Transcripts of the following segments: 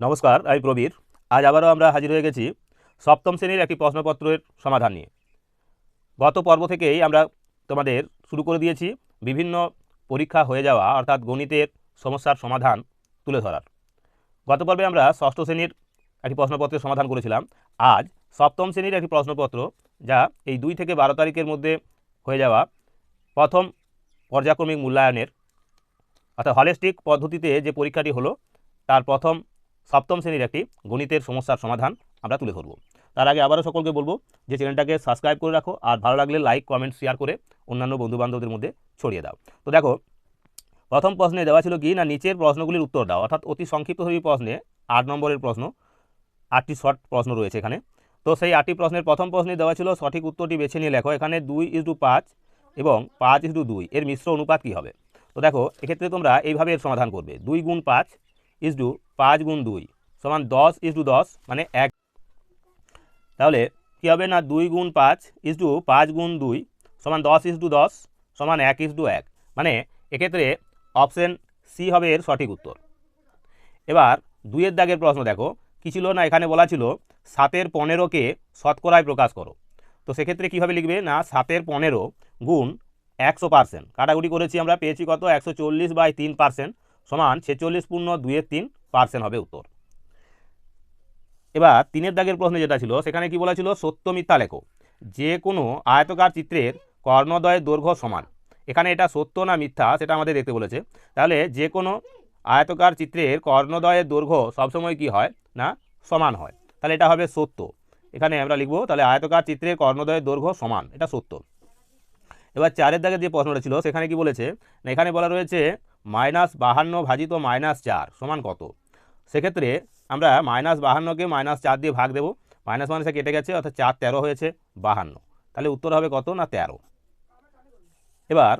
নমস্কার, আমি প্রবীর। আজ আবারও আমরা হাজির হয়ে গেছি সপ্তম শ্রেণির একটি প্রশ্নপত্রের সমাধান নিয়ে। গত পর্ব থেকেই আমরা তোমাদের শুরু করে দিয়েছি বিভিন্ন পরীক্ষা হয়ে যাওয়া, অর্থাৎ গণিতের সমস্যার সমাধান তুলে ধরার। গত পর্বে আমরা ষষ্ঠ শ্রেণির একটি প্রশ্নপত্রের সমাধান করেছিলাম। আজ সপ্তম শ্রেণির একটি প্রশ্নপত্র যা এই দুই থেকে বারো তারিখের মধ্যে হয়ে যাওয়া প্রথম পর্যায়ক্রমিক মূল্যায়নের, অর্থাৎ হলেস্টিক পদ্ধতিতে যে পরীক্ষাটি হলো, তার প্রথম সপ্তম শ্রেণির একটি গণিতের সমস্যার সমাধান আমরা তুলে ধরবো। তার আগে আবারও সকলকে বলব যে চ্যানেলটাকে সাবস্ক্রাইব করে রাখো আর ভালো লাগলে লাইক, কমেন্ট, শেয়ার করে অন্যান্য বন্ধুবান্ধবদের মধ্যে ছড়িয়ে দাও। তো দেখো, প্রথম প্রশ্নে দেওয়া ছিল কি না নিচের প্রশ্নগুলির উত্তর দাও, অর্থাৎ অতি সংক্ষিপ্ত হয়ে প্রশ্নে আট নম্বরের প্রশ্ন, আটটি শর্ট প্রশ্ন রয়েছে এখানে। তো সেই আটটি প্রশ্নের প্রথম প্রশ্নে দেওয়া ছিল সঠিক উত্তরটি বেছে নিয়ে লেখো, এখানে দুই ইস টু পাঁচ এবং পাঁচ ইস টু দুই, এর মিশ্র অনুপাত কী হবে? তো দেখো, এক্ষেত্রে তোমরা এইভাবে এর সমাধান করবে, দুই গুণ পাঁচ ইস টু পাঁচ গুণ দুই সমান দশ ইস টু দশ মানে এক। তাহলে কী হবে না? দুই গুণ পাঁচ ইস টু পাঁচ গুণ দুই সমান দশ ইস টু দশ সমান এক ইস টু এক। মানে এক্ষেত্রে অপশন সি হবে এর সঠিক উত্তর। এবার দুইয়ের দাগের প্রশ্ন দেখো। কী ছিল না এখানে বলা ছিল, সাতের পনেরোকে শতকরায় প্রকাশ করো। তো সেক্ষেত্রে কীভাবে লিখবে? না, সাতের পনেরো গুণ একশো পার্সেন্ট। কাটাকুটি করেছি আমরা, পেয়েছি কত? একশো চল্লিশ বাই তিন পার্সেন্ট। সমান ছেচল্লিশ পূর্ণ দুইয়ের তিন পার্সেন্ট হবে উত্তর। এবার তিনের দাগের প্রশ্ন যেটা ছিল, সেখানে কি বলা ছিল সত্য মিথ্যা লেখো। যে কোনো আয়তকার চিত্রের কর্ণদয়ের দৈর্ঘ্য সমান। এখানে এটা সত্য না মিথ্যা, সেটা আমাদের দেখতে বলেছে। তাহলে যে কোনো আয়তকার চিত্রের কর্ণদয়ের দৈর্ঘ্য সবসময় কি হয়? না, সমান হয়। তাহলে এটা হবে সত্য। এখানে আমরা লিখব, তাহলে আয়তকার চিত্রের কর্ণদয়ের দৈর্ঘ্য সমান, এটা সত্য। এবার চারের দাগের যে প্রশ্নটা ছিল, সেখানে কি বলেছে? না, এখানে বলা রয়েছে মাইনাস বাহান্ন ভাজিত মাইনাস চার সমান কত? সেক্ষেত্রে আমরা মাইনাস বাহান্নকে মাইনাস চার দিয়ে ভাগ দেবো। মাইনাস মাইনাসে কেটে গেছে, অর্থাৎ চার তেরো হয়েছে, বাহান্ন। তাহলে উত্তর হবে কত না তেরো? এবার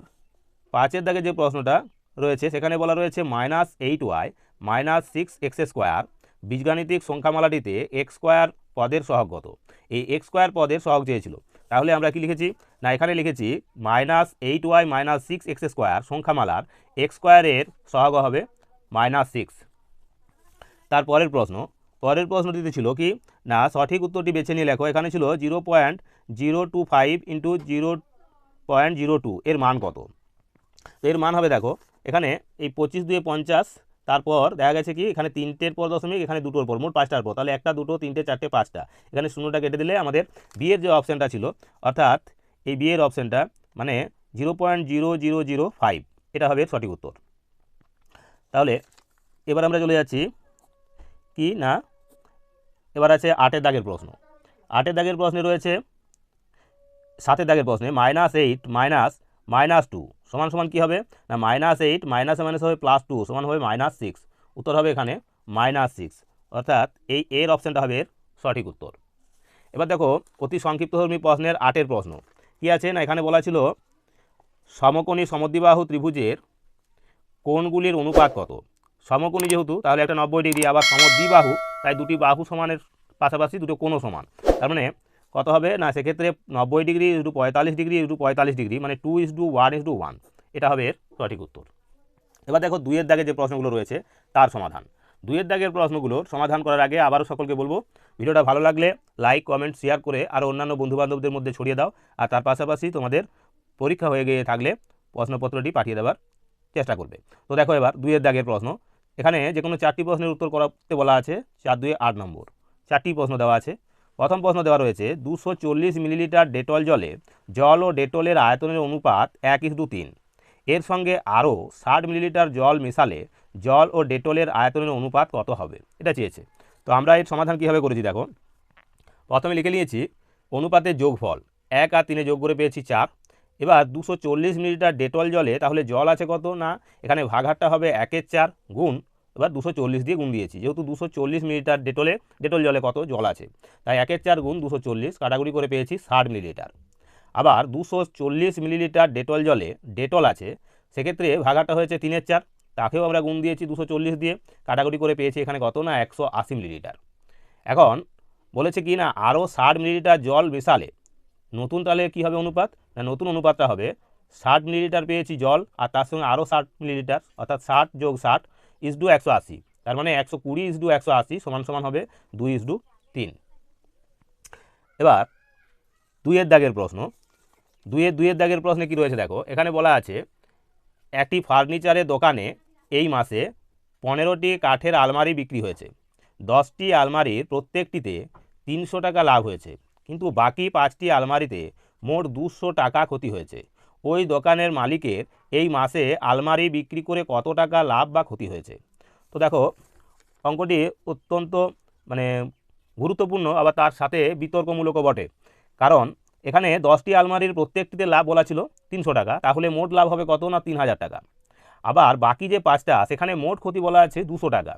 পাঁচের দাগে যে প্রশ্নটা রয়েছে, সেখানে বলা রয়েছে minus eight y minus six x square বীজগাণিতিক সংখ্যামালাটিতে এক্স স্কোয়ার পদের সহগ কত? এই এক্স স্কোয়ার পদের সহগ চেয়েছিল। তাহলে আমরা কি লিখেছি? না, এখানে লিখেছি minus eight y minus six x square সংখ্যামালার x স্কোয়ারের সহগ হবে মাইনাস সিক্স। তারপরের প্রশ্ন, পরের প্রশ্নটিতে ছিল কি? না, সঠিক উত্তরটি বেছে নিয়ে লেখো। এখানে ছিল zero point zero two five into zero point zero two, এর মান কত? এর মান হবে দেখো, এখানে এই পঁচিশ দুয়ে পঞ্চাশ তারপর দেখা গেছে কি, এখানে তিনটের পর দশমিক, এখানে দুটোর পর, মোট পাঁচটার পর। তাহলে একটা, দুটো, তিনটে, চারটে, পাঁচটা। এখানে শূন্যটা কেটে দিলে আমাদের বিয়ের যে অপশানটা ছিল, অর্থাৎ এই বিয়ের অপশানটা মানে zero point zero zero zero five এটা হবে সঠিক উত্তর। তাহলে এবার আমরা চলে যাচ্ছি কি না, এবার আছে আটের দাগের প্রশ্ন। আটের দাগের প্রশ্নে রয়েছে সাতের দাগের প্রশ্নে minus eight minus minus two সমান সমান কী হবে? না মাইনাস এইট মাইনাস মাইনাস হবে প্লাস টু সমান হবে মাইনাস সিক্স উত্তর হবে এখানে মাইনাস সিক্স অর্থাৎ এই এর অপশানটা হবে এর সঠিক উত্তর। এবার দেখো, অতি সংক্ষিপ্তধর্মী প্রশ্নের আটের প্রশ্ন। কী আছে? না, এখানে বলা ছিল সমকোণী সমদ্বিবাহু ত্রিভুজের কোণগুলির অনুপাত কত? সমকোণী যেহেতু, তাহলে একটা নব্বই ডিগ্রি, আবার সমদ্বিবাহু, তাই দুটি বাহু সমানের পাশাপাশি দুটো কোণও সমান। তার মানে কত হবে? না, সেক্ষেত্রে নব্বই ডিগ্রি ইস টু পঁয়তাল্লিশ ডিগ্রি ইস টু পঁয়তাল্লিশ ডিগ্রি মানে two is to one is to one এটা হবে এর সঠিক উত্তর। এবার দেখো দুইয়ের দাগে যে প্রশ্নগুলো রয়েছে, তার সমাধান। দুইয়ের দাগের প্রশ্নগুলোর সমাধান করার আগে আবারও সকলকে বলব, ভিডিওটা ভালো লাগলে লাইক কমেন্ট শেয়ার করে আর অন্যান্য বন্ধুবান্ধবদের মধ্যে ছড়িয়ে দাও, আর তার পাশাপাশি তোমাদের পরীক্ষা হয়ে গিয়ে থাকলে প্রশ্নপত্রটি পাঠিয়ে দেওয়ার চেষ্টা করবে। তো দেখো এবার দুইয়ের দাগের প্রশ্ন। এখানে যে কোনো চারটি প্রশ্নের উত্তর করাতে বলা আছে, চার দুয়ে আট নম্বর। চারটি প্রশ্ন দেওয়া আছে। প্রথম প্রশ্ন দেওয়া রয়েছে, দুশো চল্লিশ মিলিলিটার ডেটল জলে জল ও ডেটলের আয়তনের অনুপাত এক ইস দু তিন। এর সঙ্গে আরও ষাট মিলিলিটার জল মেশালে জল ও ডেটলের আয়তনের অনুপাত কত হবে? এটা চেয়েছে। তো আমরা এর সমাধান কীভাবে করেছি দেখো, প্রথমে লিখে নিয়েছি, অনুপাতের যোগফল এক আর তিনে যোগ করে পেয়েছি চার। এবার দুশো চল্লিশ মিলিলিটার ডেটল জলে তাহলে জল আছে কত? না, এখানে ভাগহারটা হবে একের চার গুণ এবার দুশো চল্লিশ দিয়ে গুণ দিয়েছি। যেহেতু দুশো চল্লিশ মিলিলিটার ডেটলে, ডেটল জলে কত? জল আছে। তাই একের চার গুণ দুশো চল্লিশ, কাটাকুটি করে পেয়েছি ষাট মিলিলিটার। আবার দুশো চল্লিশ মিলিলিটার ডেটল জলে ডেটল আছে, সেক্ষেত্রে ভাগাটা হয়েছে তিনের চার, তাকেও আমরা গুণ দিয়েছি দুশো চল্লিশ দিয়ে, কাটাকুটি করে পেয়েছি এখানে কত না? একশো আশি মিলিলিটার। এখন বলেছে কি না, আরও ষাট মিলিলিটার জল মেশালে, নতুন তাহলে কী হবে অনুপাত? না, নতুন অনুপাতটা হবে, ষাট মিলিলিটার পেয়েছি জল, আর তার সঙ্গে আরও ষাট মিলিলিটার, অর্থাৎ ষাট যোগ ষাট ইস টু একশো আশি। তার মানে একশো কুড়ি ইসডু একশো আশি সমান সমান হবে দুই ইসডু তিন। এবার দুইয়ের দাগের প্রশ্ন। দুইয়ের দুইয়ের দাগের প্রশ্নে কি রয়েছে দেখো, এখানে বলা আছে, একটি ফার্নিচারের দোকানে এই মাসে পনেরোটি কাঠের আলমারি বিক্রি হয়েছে। দশটি আলমারির প্রত্যেকটিতে তিনশো টাকা লাভ হয়েছে। কিন্তু বাকি পাঁচটি আলমারিতে মোট দুশো টাকা ক্ষতি হয়েছে। ওই দোকানের মালিকের এই মাসে আলমারি বিক্রি করে কত টাকা লাভ বা ক্ষতি হয়েছে? তো দেখো, অঙ্কটি অত্যন্ত মানে গুরুত্বপূর্ণ, আবার তার সাথে বিতর্কমূলকও বটে। কারণ এখানে দশটি আলমারির প্রত্যেকটিতে লাভ বলা ছিল তিনশো টাকা, তাহলে মোট লাভ হবে কত না তিন হাজার টাকা? আবার বাকি যে পাঁচটা, সেখানে মোট ক্ষতি বলা আছে দুশো টাকা।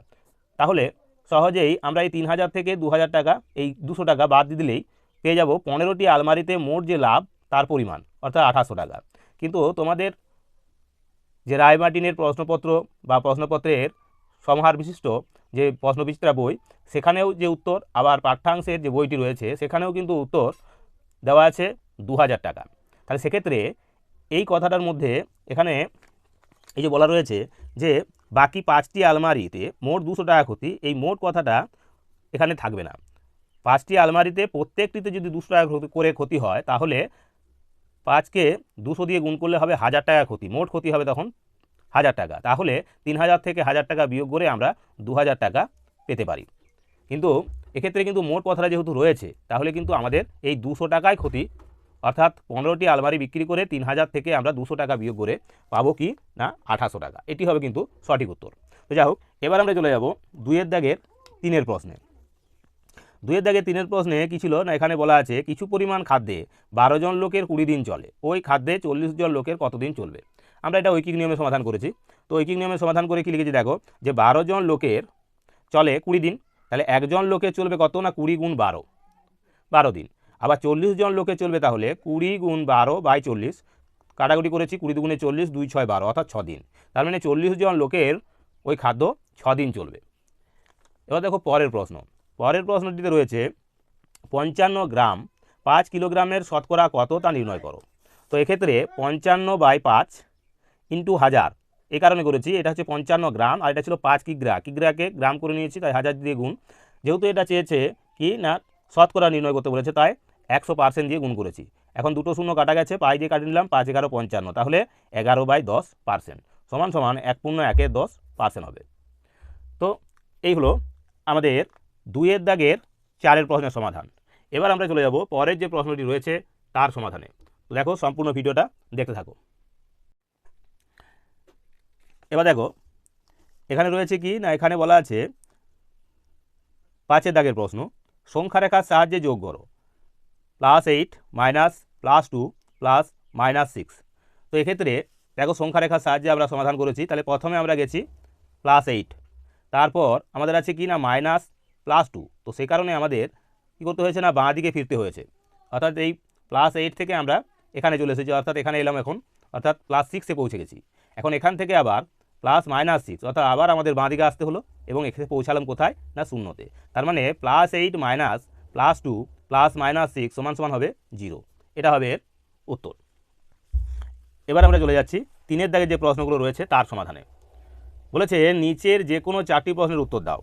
তাহলে সহজেই আমরা এই তিন হাজার থেকে দু হাজার টাকা, এই দুশো টাকা বাদ দিয়ে দিলেই পেয়ে যাব পনেরোটি আলমারিতে মোট যে লাভ, তার পরিমাণ, অর্থাৎ আঠাশশো টাকা। কিন্তু তোমাদের যে রায় মার্টিনের প্রশ্নপত্র বা প্রশ্নপত্রের সমাহার বিশিষ্ট যে প্রশ্নবিচিত্রা বই, সেখানেও যে উত্তর, আবার পাঠ্যাংশের যে বইটি রয়েছে, সেখানেও কিন্তু উত্তর দেওয়া আছে দু হাজার টাকা। তাহলে সেক্ষেত্রে এই কথাটার মধ্যে এখানে এই যে বলা রয়েছে যে, বাকি পাঁচটি আলমারিতে মোট দুশো টাকা ক্ষতি, এই মোট কথাটা এখানে থাকবে না। পাঁচটি আলমারিতে প্রত্যেকটিতে যদি দুশো টাকা করে ক্ষতি হয়, তাহলে পাঁচকে দুশো দিয়ে গুণ করলে হবে হাজার টাকা ক্ষতি, মোট ক্ষতি হবে তখন হাজার টাকা। তাহলে তিন হাজার থেকে হাজার টাকা বিয়োগ করে আমরা দু হাজার টাকা পেতে পারি। কিন্তু এক্ষেত্রে কিন্তু মোট কথাটা যেহেতু রয়েছে, তাহলে কিন্তু আমাদের এই দুশো টাকায় ক্ষতি, অর্থাৎ পনেরোটি আলমারি বিক্রি করে তিন হাজার থেকে আমরা দুশো টাকা বিয়োগ করে পাবো কি না আঠাশো টাকা। এটি হবে কিন্তু সঠিক উত্তর। তো যাই হোক, এবার আমরা চলে যাব দুইয়ের দাগের তিনের প্রশ্নে। দুইয়ের দাগে তিনের প্রশ্নে কি ছিল? না, এখানে বলা আছে, কিছু পরিমাণ খাদ্যে বারো জন লোকের কুড়ি দিন চলে। ওই খাদ্যে চল্লিশ জন লোকের কতদিন চলবে? আমরা এটা ঐকিক নিয়মে সমাধান করেছি। তো ঐকিক নিয়মে সমাধান করে কি লিখেছি দেখো, যে বারো জন লোকের চলে কুড়ি দিন, তাহলে একজন লোকের চলবে কত না কুড়ি গুণ বারো? বারো দিন। আবার চল্লিশ জন লোকে চলবে তাহলে কুড়ি গুণ বারো বাই চল্লিশ, কাটাকুটি করেছি, কুড়ি দুগুণে চল্লিশ, দুই ছয় বারো, অর্থাৎ ছ দিন। তার মানে চল্লিশ জন লোকের ওই খাদ্য ছ দিন চলবে। এবার দেখো পরের প্রশ্ন। পরের প্রশ্নটিতে রয়েছে, পঞ্চান্ন গ্রাম পাঁচ কিলোগ্রামের শতকরা কত তা নির্ণয় করো? তো এক্ষেত্রে পঞ্চান্ন বাই পাঁচ ইন্টু হাজার, এ কারণে করেছি, এটা হচ্ছে পঞ্চান্ন গ্রাম, আর এটা ছিল পাঁচ কিগ্রা, কিগ্রাকে গ্রাম করে নিয়েছি, তাই হাজার দিয়ে গুণ। যেহেতু এটা চেয়েছে কি না, শতকরা নির্ণয় করতে বলেছে, তাই একশো পার্সেন্ট দিয়ে গুণ করেছি। এখন দুটো শূন্য কাটা গেছে পাই দিয়ে কাটিয়ে নিলাম, পাঁচ এগারো পঞ্চান্ন, তাহলে এগারো বাই দশ পার্সেন্ট, সমান সমান এক পূর্ণ একের দশ পার্সেন্ট হবে। তো এই হলো আমাদের দুইয়ের দাগের চারের প্রশ্নের সমাধান। এবার আমরা চলে যাব পরের যে প্রশ্নটি রয়েছে, তার সমাধানে। তো দেখো, সম্পূর্ণ ভিডিওটা দেখতে থাকো। এবার দেখো, এখানে রয়েছে কি? না, এখানে বলা আছে পাঁচের দাগের প্রশ্ন। সংখ্যা রেখার সাহায্যে যোগ করো। Plus eight, minus, plus two, plus minus six. তো এক্ষেত্রে দেখো, সংখ্যা রেখার সাহায্যে আমরা সমাধান করেছি। তাহলে প্রথমে আমরা গেছি প্লাস এইট। তারপর আমাদের আছে কি? না, মাইনাস প্লাস টু তো সেই কারণে আমাদের কী করতে হয়েছে না, বাঁ দিকে ফিরতে হয়েছে। অর্থাৎ এই প্লাস এইট থেকে আমরা এখানে চলে এসেছি, অর্থাৎ এখানে এলাম এখন। অর্থাৎ প্লাস সিক্সে পৌঁছে গেছি। এখন এখান থেকে আবার প্লাস মাইনাস সিক্স অর্থাৎ আবার আমাদের বাঁ দিকে আসতে হলো এবং এখানে পৌঁছালাম কোথায়? না, শূন্যতে। তার মানে plus eight minus plus two plus minus six সমান সমান হবে জিরো এটা হবে উত্তর। এবার আমরা চলে যাচ্ছি তিনের দাগে যে প্রশ্নগুলো রয়েছে, তার সমাধানে। বলেছে, নিচের যে কোনো চারটি প্রশ্নের উত্তর দাও।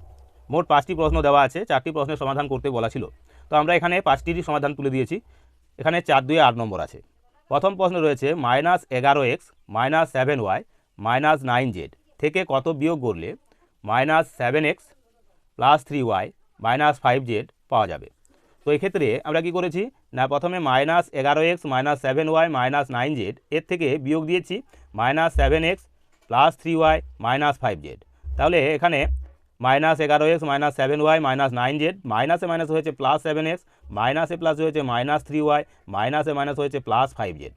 মোট পাঁচটি প্রশ্ন দেওয়া আছে, চারটি প্রশ্নের সমাধান করতে বলা ছিল। তো আমরা এখানে পাঁচটিরই সমাধান তুলে দিয়েছি। এখানে চার দুয়ে আট নম্বর আছে। প্রথম প্রশ্ন রয়েছে, মাইনাস এগারো x minus seven y minus nine z থেকে কত বিয়োগ করলে minus seven x plus three y minus five z পাওয়া যাবে? তো এক্ষেত্রে আমরা কি করেছি? না, প্রথমে মাইনাস এগারো x minus seven y minus nine z এর থেকে বিয়োগ দিয়েছি, minus seven x plus three y minus five z. তাহলে এখানে মাইনাস এগারো x, minus seven y, minus nine z. মাইনাসে মাইনাস হয়েছে প্লাস সেভেন এক্স, মাইনাসে প্লাস হয়েছে মাইনাস থ্রি ওয়াই, মাইনাসে মাইনাস হয়েছে প্লাস ফাইভ জেড।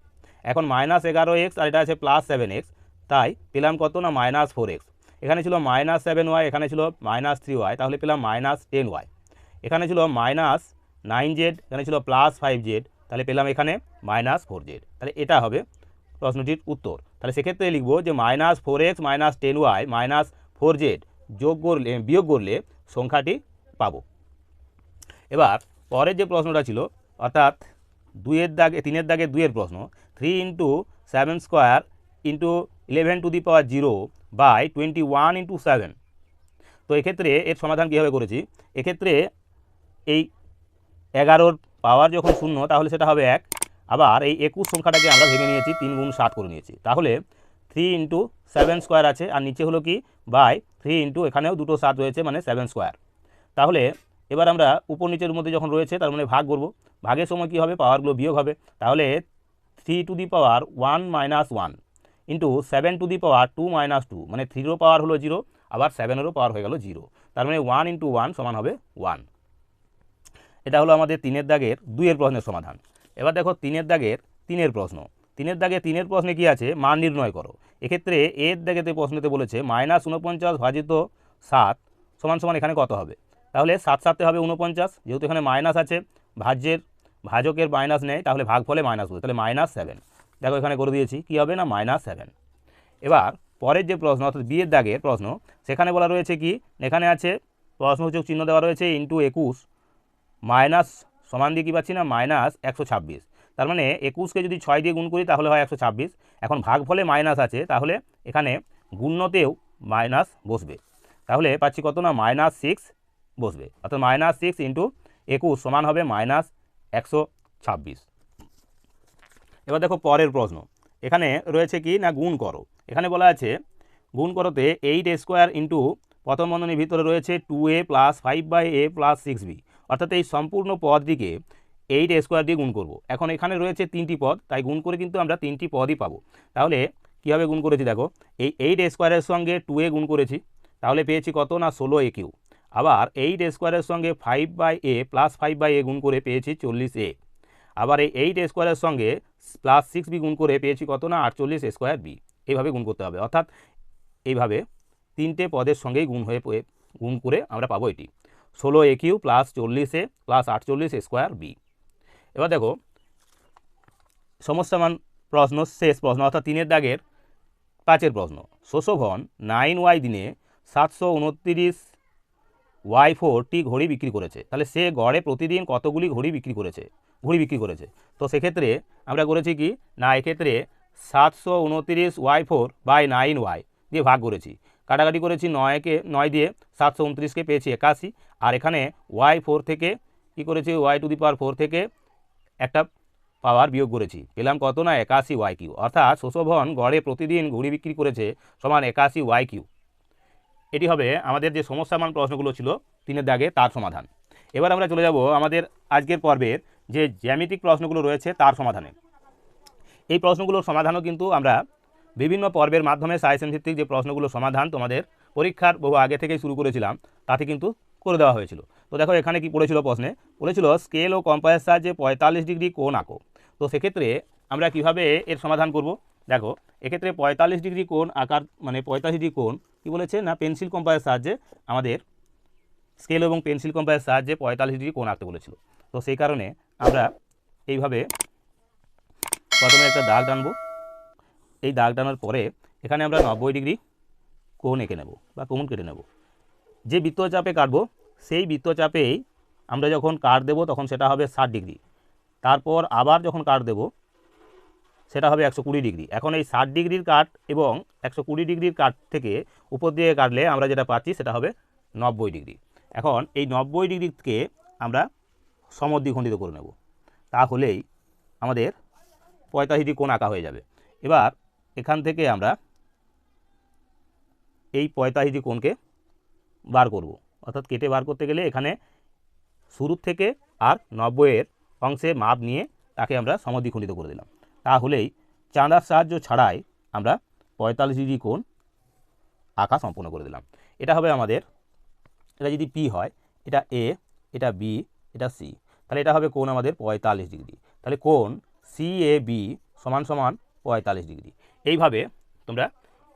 এখন মাইনাস এগারো এক্স আর এটা আছে প্লাস সেভেন এক্স, তাই পেলাম কত না মাইনাস ফোর এক্স? এখানে ছিল মাইনাস সেভেন ওয়াই, এখানে ছিল মাইনাস থ্রি ওয়াই, তাহলে পেলাম মাইনাস টেন ওয়াই। এখানে ছিল মাইনাস নাইন জেড, এখানে ছিল প্লাস ফাইভ জেড, তাহলে পেলাম এখানে মাইনাস ফোর জেড। তাহলে এটা হবে প্রশ্নটির উত্তর। তাহলে সেক্ষেত্রে লিখব যে minus four x, minus ten y, minus four z যোগ করলে, বিয়োগ করলে সংখ্যাটি পাব। এবার পরের যে প্রশ্নটা ছিল, অর্থাৎ দুইয়ের দাগে, তিনের দাগে দুইয়ের প্রশ্ন three into seven square into eleven to the power zero by twenty one into seven তো এক্ষেত্রে এর সমাধান কীভাবে করেছি? এক্ষেত্রে এই এগারোর পাওয়ার যখন শূন্য, তাহলে সেটা হবে এক। আবার এই একুশ সংখ্যাটাকে আমরা ভেঙে নিয়েছি, তিন গুণ সাত করে নিয়েছি। তাহলে থ্রি ইন্টু সেভেন স্কোয়ার আছে। আর নিচে হলো কি? বাই থ্রি ইন্টু এখানেও দুটো সাত রয়েছে মানে সেভেন স্কোয়ার তাহলে এবার আমরা উপর নিচের মধ্যে যখন রয়েছে, তার মানে ভাগ করব। ভাগের সময় কী হবে? পাওয়ারগুলো বিয়োগ হবে। তাহলে three to the power one minus one into seven to the power two minus two মানে থ্রিরও পাওয়ার হলো জিরো আবার সেভেনেরও পাওয়ার হয়ে গেল জিরো তার মানে ওয়ান ইন্টু ওয়ান সমান হবে ওয়ান এটা হলো আমাদের তিনের দাগের দুইয়ের প্রশ্নের সমাধান। এবার দেখো তিনের দাগের তিনের প্রশ্ন। তিনের দাগে তিনের প্রশ্নে কি আছে? মান নির্ণয় করো। এক্ষেত্রে এর দাগেতে প্রশ্নতে বলেছে, মাইনাস উনপঞ্চাশ ভাজিত সাত সমান সমান এখানে কত হবে? তাহলে সাত সাতে হবে উনপঞ্চাশ যেহেতু এখানে মাইনাস আছে, ভাজ্যের, ভাজকের মাইনাস নেয় তাহলে ভাগ ফলে মাইনাস হবে, তাহলে মাইনাস সেভেন। দেখো এখানে করে দিয়েছি, কী হবে না? Minus seven. এবার পরের যে প্রশ্ন, অর্থাৎ বিয়ের দাগের প্রশ্ন, সেখানে বলা রয়েছে কি? এখানে আছে, প্রশ্নসূচক চিহ্ন দেওয়া রয়েছে ইন্টু একুশ, মাইনাস সমান দিয়ে কী পাচ্ছি না? মাইনাস একশো ছাব্বিশ। তার মানে একুশকে যদি ছয় দিয়ে গুণ করি তাহলে হয় একশো ছাব্বিশ। এখন ভাগ ফলে মাইনাস আছে, তাহলে এখানে গুণ্যতেও মাইনাস বসবে। তাহলে পাচ্ছি কত না? মাইনাস সিক্স বসবে। অর্থাৎ মাইনাস সিক্স ইন্টু একুশ সমান হবে মাইনাস একশো ছাব্বিশ। এবার দেখো পরের প্রশ্ন। এখানে রয়েছে কি না গুণ করো? এখানে বলা আছে, গুণ করতে এইট স্কোয়ার ইন্টু প্রথম বন্ধনীর ভিতরে রয়েছে two a plus five by a plus six b. অর্থাৎ এই সম্পূর্ণ পদটিকে এইট স্কোয়ার দিয়ে গুণ করব। এখন এখানে রয়েছে তিনটি পদ, তাই গুণ করে কিন্তু আমরা তিনটি পদই পাবো। তাহলে কীভাবে গুণ করেছি দেখো, এই এইট স্কোয়ারের সঙ্গে টু এ গুণ করেছি, তাহলে পেয়েছি কত না ষোলো এ কিউ আবার এইট স্কোয়ারের সঙ্গে five by a plus five by a গুণ করে পেয়েছি চল্লিশ এ। আবার এই এইট স্কোয়ারের সঙ্গে প্লাস সিক্স বি গুণ করে পেয়েছি কত না আটচল্লিশ স্কোয়ার বি। এইভাবে গুণ করতে হবে। অর্থাৎ এইভাবে তিনটে পদের সঙ্গেই গুণ হয়ে গুণ করে আমরা পাবো এটি। ষোলো এ কিউ প্লাস চল্লিশে প্লাস আটচল্লিশ স্কোয়ার বি। এবার দেখো সমস্যামান প্রশ্ন শেষ প্রশ্ন, অর্থাৎ তিনের দাগের পাঁচের প্রশ্ন। শোষভন নাইন ওয়াই দিনে সাতশো উনত্রিশ ওয়াই ফোরটি ঘড়ি বিক্রি করেছে। তাহলে সে গড়ে প্রতিদিন কতগুলি ঘড়ি বিক্রি করেছে? ঘড়ি বিক্রি করেছে। তো সেক্ষেত্রে আমরা করেছি কি? না, এক্ষেত্রে সাতশো উনত্রিশ y four by nine y দিয়ে ভাগ করেছি। কাটাকাটি করেছি নয়কে নয় দিয়ে সাতশো উনত্রিশকে পেয়েছি একাশি। আর এখানে ওয়াই ফোর থেকে কী করেছি? Y to the power four থেকে একটা পাওয়ার বিয়োগ করেছি। পেলাম কত না একাশি ওয়াই কিউ অর্থাৎ শোষভন গড়ে প্রতিদিন ঘড়ি বিক্রি করেছে সমান একাশি ওয়াই কিউ এটি হবে আমাদের যে সমস্যামান প্রশ্নগুলো ছিল তিনের দাগে, তার সমাধান। এবার আমরা চলে যাব আমাদের আজকের পর্বের যে জ্যামিতিক প্রশ্নগুলো রয়েছে, তার সমাধানে। এই প্রশ্নগুলোর সমাধানও কিন্তু আমরা বিভিন্ন পর্বের মাধ্যমে সায়েন্স ভিত্তিক যে প্রশ্নগুলোর সমাধান তোমাদের পরীক্ষার বহু আগে থেকেই শুরু করেছিলাম, তাতে কিন্তু করে দেওয়া হয়েছিল। তো দেখো এখানে কি পড়েছিল প্রশ্নে? বলেছিল স্কেল ও কম্পাসের সাহায্যে পঁয়তাল্লিশ ডিগ্রি কোণ আঁকো। তো সেক্ষেত্রে আমরা কীভাবে এর সমাধান করব? দেখো, এক্ষেত্রে পঁয়তাল্লিশ ডিগ্রি কোণ আকার মানে পঁয়তাল্লিশ ডিগ্রি কোণ, কী বলেছে? না পেন্সিল কম্পাসের সাহায্যে আমাদের স্কেল এবং পেন্সিল কম্পাসের সাহায্যে পঁয়তাল্লিশ ডিগ্রি কোণ আঁকতে বলেছিল। তো সেই কারণে আমরা এইভাবে প্রথমে একটা দাগ টানবো। এই দাগ টানার পরে এখানে আমরা নব্বই ডিগ্রি কোণ এঁকে নেব বা কোণ কেটে নেব। যে বৃত্তচাপে কাটবো, সেই বৃত্তচাপেই আমরা যখন কাট দেবো তখন সেটা হবে ষাট ডিগ্রি। তারপর আবার যখন কাট দেবো, সেটা হবে একশো কুড়ি ডিগ্রি। এখন এই ষাট ডিগ্রির কাট এবং একশো কুড়ি ডিগ্রির কাট থেকে উপর দিয়ে কাটলে আমরা যেটা পাচ্ছি সেটা হবে নব্বই ডিগ্রি। এখন এই নব্বই ডিগ্রিকে আমরা সমদ্বিখণ্ডিত করে নেব। তাহলেই আমাদের ডিগ্রি কোণ আঁকা হয়ে যাবে। এবার এখান থেকে আমরা এই পঁয়তাল্লিশ কোণকে বার করব। অর্থাৎ কেটে বার করতে গেলে এখানে শুরুর থেকে আর নব্বইয়ের অংশে মাপ নিয়ে তাকে আমরা সমদ্বিখণ্ডিত করে দিলাম। তাহলেই চাঁদার সাহায্য ছাড়াই আমরা পঁয়তাল্লিশ ডিগ্রি কোণ আঁকা সম্পূর্ণ করে দিলাম। এটা হবে আমাদের, এটা যদি পি হয়, এটা এ এটা বি এটা সি তাহলে এটা হবে কোণ আমাদের পঁয়তাল্লিশ ডিগ্রি। তাহলে কোণ সি এ বি সমান সমান পঁয়তাল্লিশ ডিগ্রি। এইভাবে তোমরা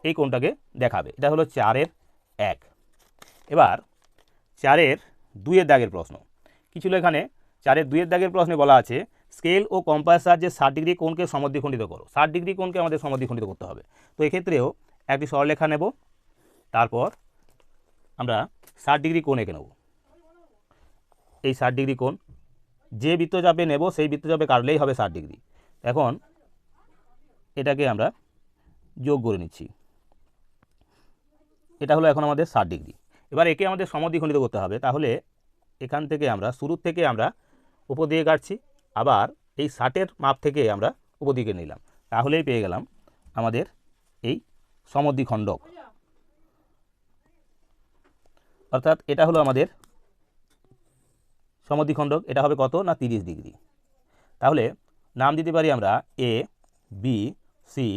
এই কোণটাকে দেখাবে। এটা হলো চারের এক। এবার চারের দুইয়ের দাগের প্রশ্ন। কি ছিল এখানে? চারের দুইয়ের দাগের প্রশ্নে বলা আছে, স্কেল ও কম্পাস সাহায্যে ষাট ডিগ্রি কোণকে সমদ্বিখণ্ডিত করো। ষাট ডিগ্রি কোণকে আমাদের সমদ্বিখণ্ডিত করতে হবে। তো এক্ষেত্রেও একটি সরলেখা নেব, তারপর আমরা ষাট ডিগ্রি কোণ এঁকে নেব। এই ষাট ডিগ্রি কোণ যে বৃত্তচাপে নেব, সেই বৃত্তচাপে কাটলেই হবে ষাট ডিগ্রি। এখন এটাকে আমরা যোগ করে নিচ্ছি। এটা হলো এখন আমাদের ষাট ডিগ্রি। এবার একে আমাদের সমদ্বিখণ্ডিত করতে হবে। তাহলে এখান থেকে আমরা শুরুর থেকে আমরা উপর দিকে কাটছি, আবার এই ষাটের মাপ থেকে আমরা উপর দিকে নিলাম। তাহলেই পেয়ে গেলাম আমাদের এই সমদ্বিখণ্ডক। অর্থাৎ এটা হলো আমাদের সমদ্বিখণ্ডক। এটা হবে কত না তিরিশ ডিগ্রি? তাহলে নাম দিতে পারি আমরা এ বি সি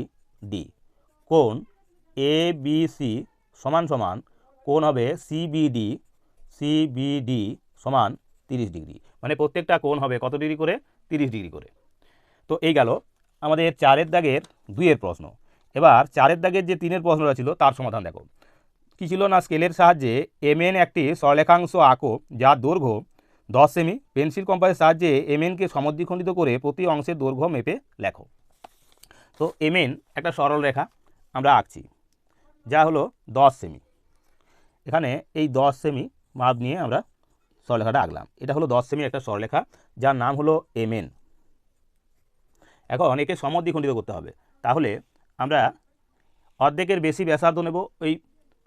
ডি কোন এ বি সি সমান সমান কোণ হবে সিবিডি সিবিডি সমান তিরিশ ডিগ্রি। মানে প্রত্যেকটা কোণ হবে কত ডিগ্রি করে? তিরিশ ডিগ্রি করে। তো এই গেল আমাদের চারের দাগের দুইয়ের প্রশ্ন। এবার চারের দাগের যে তিনের প্রশ্নটা ছিল, তার সমাধান দেখো। কী ছিল না স্কেলের সাহায্যে এমএন একটি সরলেখাংশ আঁকো যার দৈর্ঘ্য দশ সেমি? পেন্সিল কম্পাসের সাহায্যে এমএনকে সমদ্বিখণ্ডিত করে প্রতি অংশের দৈর্ঘ্য মেপে লেখো। তো এমএন একটা সরল রেখা আমরা আঁকছি। যা হলো দশ সেমি। এখানে এই দশ সেমি মাপ নিয়ে আমরা সরলেখাটা আঁকলাম। এটা হলো দশ সেমি একটা সরলেখা যার নাম হলো এমএন এখন একে সমদ্বিখণ্ডিত করতে হবে। তাহলে আমরা অর্ধেকের বেশি ব্যাসার্ধ নেব ওই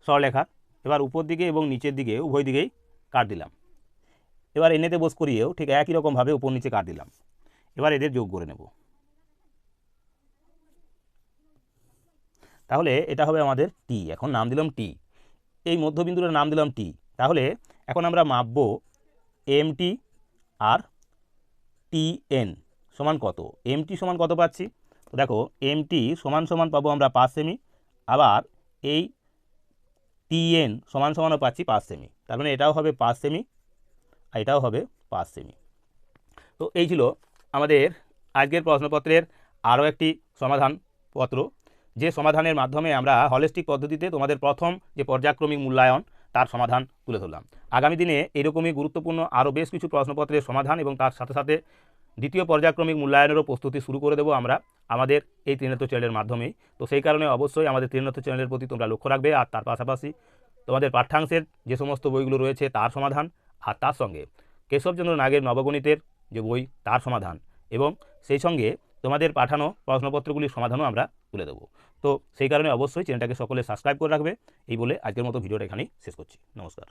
সরলেখা এবার উপর দিকে এবং নিচের দিকে, উভয় দিকেই কাট দিলাম। এবার এনেতে বোস করিয়েও ঠিক একই রকমভাবে উপর নিচে কাট দিলাম। এবার এদের যোগ করে নেব। তাহলে এটা হবে আমাদের টি এখন নাম দিলাম টি এই মধ্যবিন্দুটার নাম দিলাম টি তাহলে এখন আমরা মাপবো এম টি আর টি এন সমান কত? এম টি সমান কত পাচ্ছি? তো দেখো এম টি সমান সমান পাবো আমরা পাঁচ সেমি আবার এই টি এন সমান সমানও পাচ্ছি পাঁচ সেমি তার মানে এটাও হবে পাঁচ সেমি আর এটাও হবে পাঁচ সেমি তো এই ছিল আমাদের আজকের প্রশ্নপত্রের আরও একটি সমাধান পত্র যে সমাধানের মাধ্যমে আমরা হলিস্টিক পদ্ধতিতে তোমাদের প্রথম যে পর্যায়ক্রমিক মূল্যায়ন, তার সমাধান তুলে ধরলাম। আগামী দিনে এরকমই গুরুত্বপূর্ণ আরও বেশ কিছু প্রশ্নপত্রের সমাধান এবং তার সাথে সাথে দ্বিতীয় পর্যায়ক্রমিক মূল্যায়নেরও প্রস্তুতি শুরু করে দেবো আমরা আমাদের এই ত্রিনেত্র চ্যানেলের মাধ্যমেই। তো সেই কারণে অবশ্যই আমাদের ত্রিনেত্র চ্যানেলের প্রতি তোমরা লক্ষ্য রাখবে আর তার পাশাপাশি তোমাদের পাঠ্যাংশের যে সমস্ত বইগুলো রয়েছে, তার সমাধান আর তার সঙ্গে কেশবচন্দ্র নাগের নবগণিতের যে বই, তার সমাধান এবং সেই সঙ্গে তোমাদের পাঠানো প্রশ্নপত্রগুলির সমাধানও আমরা তুলে দেবো। তো সেই কারণে অবশ্যই চ্যানেলটাকে সকলে সাবস্ক্রাইব করে রাখবে। এই বলে আজকের মতো ভিডিওটা এখানেই শেষ করছি। নমস্কার।